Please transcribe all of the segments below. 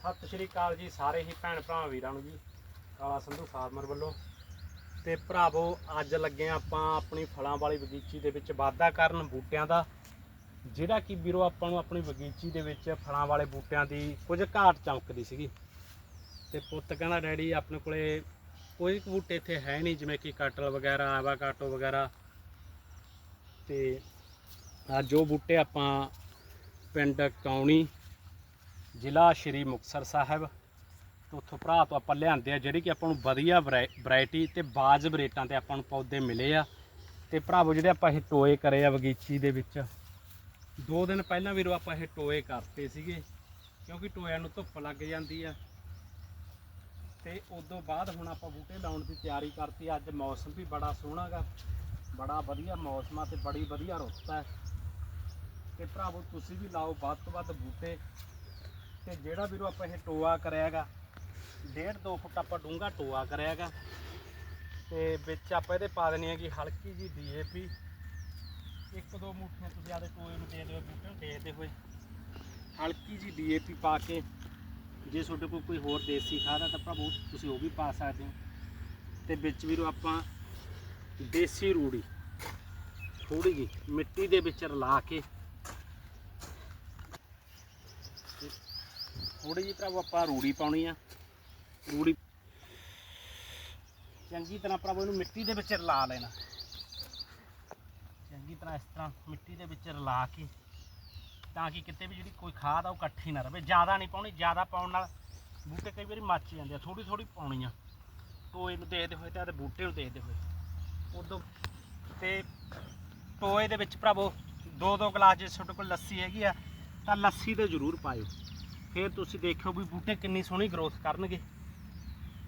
ਸਤਿ ਸ਼੍ਰੀ ਅਕਾਲ ਜੀ, ਸਾਰੇ ਹੀ ਭੈਣ ਭਰਾ ਵੀਰਾਂ ਨੂੰ ਜੀ, ਕਾਲਾ ਸੰਧੂ ਫਾਰਮਰ ਵੱਲੋਂ। ਤੇ ਭਰਾਵੋ, ਅੱਜ ਲੱਗੇ ਹਾਂ ਆਪਾਂ ਆਪਣੀ ਫਲਾਂ ਵਾਲੀ ਬਗੀਚੀ ਦੇ ਵਿੱਚ, ਵਾਧਾ ਕਰਨ ਬੂਟਿਆਂ ਦਾ। ਜਿਹੜਾ ਕਿ ਵੀਰੋ, ਆਪਾਂ ਨੂੰ ਆਪਣੀ ਬਗੀਚੀ ਦੇ ਵਿੱਚ ਫਲਾਂ ਵਾਲੇ ਬੂਟਿਆਂ ਦੀ ਕੁਝ ਘਾਟ ਚਮਕਦੀ ਸੀਗੀ। ਤੇ ਪੁੱਤ ਕਹਿੰਦਾ, ਡੈਡੀ, ਆਪਣੇ ਕੋਲੇ ਕੋਈ ਕੁ ਬੂਟੇ ਇੱਥੇ ਹੈ ਨਹੀਂ, ਜਿਵੇਂ ਕਿ ਕਟਲ ਵਗੈਰਾ ਆਵਾਕਾਟੋ ਵਗੈਰਾ। ਤੇ ਆ ਜੋ ਬੂਟੇ ਆਪਾਂ ਪਿੰਡ ਕੌਣੀ ਜ਼ਿਲ੍ਹਾ ਸ਼੍ਰੀ ਮੁਕਤਸਰ ਸਾਹਿਬ ਤੋਂ ਉੱਥੋਂ ਭਰਾ ਤੋਂ ਆਪਾਂ ਲਿਆਂਦੇ ਆ, ਜਿਹੜੀ ਕਿ ਆਪਾਂ ਨੂੰ ਵਧੀਆ ਵੈਰਾਈਟੀ ਤੇ ਬਾਜਬ ਰੇਟਾਂ ਤੇ ਆਪਾਂ ਨੂੰ ਪੌਦੇ ਮਿਲੇ ਆ। ਤੇ ਭਰਾਵੋ, ਜਿਹੜੇ ਆਪਾਂ ਇਹ ਟੋਏ ਕਰੇ ਆ ਬਗੀਚੀ ਦੇ ਵਿੱਚ, ਦੋ ਦਿਨ ਪਹਿਲਾਂ ਵੀਰੋ ਆਪਾਂ ਇਹ ਟੋਏ ਕਰਤੇ ਸੀਗੇ, ਕਿਉਂਕਿ ਟੋਇਆਂ ਨੂੰ ਧੁੱਪ ਲੱਗ ਜਾਂਦੀ ਆ। ਤੇ ਉਦੋਂ ਬਾਅਦ ਹੁਣ ਆਪਾਂ ਬੂਟੇ ਲਾਉਣ ਦੀ ਤਿਆਰੀ ਕਰਤੀ, ਅੱਜ ਮੌਸਮ ਵੀ ਬੜਾ ਸੋਹਣਾ ਗਾ, ਬੜਾ ਵਧੀਆ ਮੌਸਮ ਆ ਤੇ ਬੜੀ ਵਧੀਆ ਰੁੱਤ ਹੈ ਤੇ ਭਰਾਵੋ, ਤੁਸੀਂ ਵੀ ਲਾਓ, ਵੱਧ ਤੋਂ ਵੱਧ ਬੂਟੇ। ਤੇ ਜਿਹੜਾ ਵੀਰੋ ਆਪਾਂ ਇਹ ਟੋਆ ਕਰਿਆਗਾ, ਡੇਢ ਦੋ ਫੁੱਟ ਆਪਾਂ ਡੂੰਘਾ ਟੋਆ ਕਰਿਆਗਾ। ਤੇ ਵਿੱਚ ਆਪਾਂ ਇਹਦੇ ਪਾ ਦੇਣੀ ਹੈਗੀ ਹਲਕੀ ਜੀ ਡੀਏਪੀ ਇੱਕ ਦੋ ਮੁੱਠੀਆਂ ਤੁਸੀਂ ਆਦੇ ਟੋਏ ਨੂੰ ਦੇ ਦਿਓ ਬੂਟੇ ਨੂੰ ਦੇਖਦੇ ਹੋਏ। ਹਲਕੀ ਜੀ ਡੀਏਪੀ ਪਾ ਕੇ, ਜੇ ਤੁਹਾਡੇ ਕੋਲ ਕੋਈ ਹੋਰ ਦੇਸੀ ਖਾਦ ਆ ਤਾਂ ਭਰਾਵੋ ਤੁਸੀਂ ਉਹ ਵੀ ਪਾ ਸਕਦੇ ਹੋ। ਤੇ ਵਿੱਚ ਵੀਰੋ ਆਪਾਂ ਦੇਸੀ ਰੂੜੀ ਥੋੜੀ ਜੀ ਮਿੱਟੀ ਦੇ ਵਿੱਚ ਰਲਾ ਕੇ ਥੋੜੀ ਜਿਹੀ ਭਰਾਵੋ ਆਪਾਂ ਰੂੜੀ ਪਾਉਣੀ ਆ। ਰੂੜੀ ਚੰਗੀ ਤਰ੍ਹਾਂ ਭਰਾਵੋ ਇਹਨੂੰ ਮਿੱਟੀ ਦੇ ਵਿੱਚ ਰਲਾ ਲੈਣਾ। ਚੰਗੀ ਤਰ੍ਹਾਂ ਇਸ ਤਰ੍ਹਾਂ ਮਿੱਟੀ ਦੇ ਵਿੱਚ ਰਲਾ ਕੇ ਤਾਂ ਕਿ ਕਿਤੇ ਵੀ ਜਿਹੜੀ ਕੋਈ ਖਾਦ ਆ ਉਹ ਇਕੱਠੀ ਨਾ ਰਵੇ। ਜ਼ਿਆਦਾ ਨਹੀਂ ਪਾਉਣੀ, ਜ਼ਿਆਦਾ ਪਾਉਣ ਨਾਲ ਬੂਟੇ ਕਈ ਵਾਰੀ ਮੱਚ ਜਾਂਦੇ ਆ। ਥੋੜੀ ਥੋੜੀ ਪਾਉਣੀ ਆ। ਟੋਏ ਨੂੰ ਦੇਖਦੇ ਹੋਏ ਤੇ ਬੂਟੇ ਨੂੰ ਦੇਖਦੇ ਹੋਏ। ਉਦੋਂ ਤੇ ਟੋਏ ਦੇ ਵਿੱਚ ਭਰਾਵੋ ਦੋ ਦੋ ਗਲਾਸ ਜੇ ਤੁਹਾਡੇ ਕੋਲ ਲੱਸੀ ਹੈਗੀ ਆ, ਤਾਂ ਲੱਸੀ ਤੇ ਜ਼ਰੂਰ ਪਾਇਓ। ਫਿਰ ਤੁਸੀਂ ਦੇਖਿਓ ਵੀ ਬੂਟੇ ਕਿੰਨੀ ਸੋਹਣੀ ਗਰੋਥ ਕਰਨਗੇ।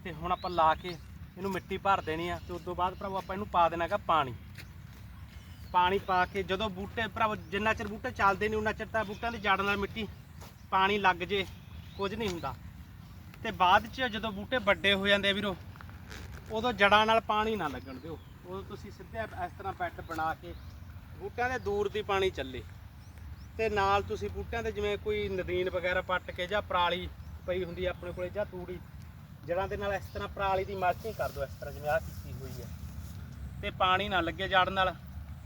ਤੇ ਹੁਣ ਆਪਾਂ ਲਾ ਕੇ ਇਹਨੂੰ ਮਿੱਟੀ ਭਰ ਦੇਣੀ ਆ, ਤੇ ਉਸ ਤੋਂ ਬਾਅਦ ਭਰਾਵੋ ਆਪਾਂ ਇਹਨੂੰ ਪਾ ਦੇਣਾ ਹੈਗਾ ਪਾਣੀ। ਪਾਣੀ ਪਾ ਕੇ ਜਦੋਂ ਬੂਟੇ ਭਰਾਵੋ ਜਿੰਨਾ ਚਿਰ ਬੂਟੇ ਚੱਲਦੇ ਨਹੀਂ ਉਹਨਾਂ ਚਿਰ ਤਾਂ ਬੂਟਿਆਂ ਦੀ ਜੜ ਨਾਲ ਮਿੱਟੀ ਪਾਣੀ ਲੱਗ ਜੇ, ਕੁਝ ਨਹੀਂ ਹੁੰਦਾ। ਤੇ ਬਾਅਦ ਚ ਜਦੋਂ ਬੂਟੇ ਵੱਡੇ ਹੋ ਜਾਂਦੇ ਵੀਰੋ, ਉਦੋਂ ਜੜਾਂ ਨਾਲ ਪਾਣੀ ਨਾ ਲੱਗਣ ਦਿਓ। ਉਦੋਂ ਤੁਸੀਂ ਸਿੱਧੇ ਇਸ ਤਰ੍ਹਾਂ ਬੈੱਡ ਬਣਾ ਕੇ ਬੂਟਿਆਂ ਦੇ ਦੂਰ ਦੀ ਪਾਣੀ ਚੱਲੇ। ਤੇ ਨਾਲ ਤੁਸੀਂ ਬੂਟਿਆਂ ਦੇ ਜਿਵੇਂ ਕੋਈ ਨਦੀਨ ਵਗੈਰਾ ਪੱਟ ਕੇ ਜਾਂ ਪਰਾਲੀ ਪਈ ਹੁੰਦੀ ਆਪਣੇ ਕੋਲੇ ਜਾਂ ਤੂੜੀ, ਜੜਾਂ ਦੇ ਨਾਲ ਇਸ ਤਰ੍ਹਾਂ ਪਰਾਲੀ ਦੀ ਮਲਚਿੰਗ ਕਰ ਦਿਓ, ਇਸ ਤਰ੍ਹਾਂ ਜਿਵੇਂ ਆਹ ਕੀਤੀ ਹੋਈ ਹੈ। ਤੇ ਪਾਣੀ ਨਾ ਲੱਗੇ ਜੜ ਨਾਲ,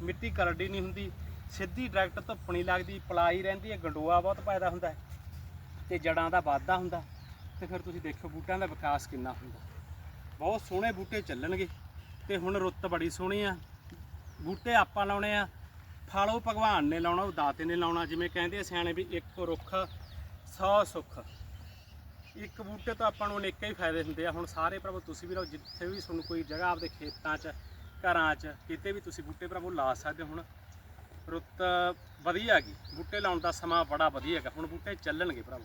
ਮਿੱਟੀ ਕਰੜੀ ਨਹੀਂ ਹੁੰਦੀ, ਸਿੱਧੀ ਡਾਇਰੈਕਟ ਧੁੱਪ ਨਹੀਂ ਲੱਗਦੀ, ਪਲਾਈ ਰਹਿੰਦੀ ਹੈ, ਗੰਡੋਆ ਬਹੁਤ ਪੈਦਾ ਹੁੰਦਾ ਹੈ, ਤੇ ਜੜਾਂ ਦਾ ਵਾਧਾ ਹੁੰਦਾ, ਤੇ ਫਿਰ ਤੁਸੀਂ ਦੇਖੋ ਬੂਟਿਆਂ ਦਾ ਵਿਕਾਸ ਕਿੰਨਾ ਹੁੰਦਾ। ਬਹੁਤ ਸੋਹਣੇ ਬੂਟੇ ਚੱਲਣਗੇ, ਤੇ ਹੁਣ ਰੁੱਤ ਬੜੀ ਸੋਹਣੀ ਆ, ਬੂਟੇ ਆਪਾਂ ਲਾਉਣੇ ਆ ਫਲ ਉਹ ਭਗਵਾਨ ਨੇ ਲਾਉਣਾ, ਉਹ ਦਾਤੇ ਨੇ ਲਾਉਣਾ, ਜਿਵੇਂ ਕਹਿੰਦੇ ਆ ਸਿਆਣੇ ਵੀ ਇੱਕ ਰੁੱਖ 100 ਸੁੱਖ। ਇੱਕ ਬੂਟੇ ਤੋਂ ਆਪਾਂ ਨੂੰ ਅਨੇਕਾਂ ਹੀ ਫਾਇਦੇ ਹੁੰਦੇ ਆ। ਹੁਣ ਸਾਰੇ ਪ੍ਰਭੂ ਤੁਸੀਂ ਵੀ ਰਹੋ, ਜਿੱਥੇ ਵੀ ਤੁਹਾਨੂੰ ਕੋਈ ਜਗ੍ਹਾ ਆਪਦੇ ਖੇਤਾਂ 'ਚ, ਘਰਾਂ 'ਚ, ਕਿਤੇ ਵੀ ਤੁਸੀਂ ਬੂਟੇ ਪ੍ਰਭੂ ਲਾ ਸਕਦੇ ਹੋ ਹੁਣ। ਰੁੱਤ ਵਧੀਆ ਹੈਗੀ। ਬੂਟੇ ਲਾਉਣ ਦਾ ਸਮਾਂ ਬੜਾ ਵਧੀਆ ਹੈਗਾ। ਹੁਣ ਬੂਟੇ ਚੱਲਣਗੇ ਭਰਾਵੋ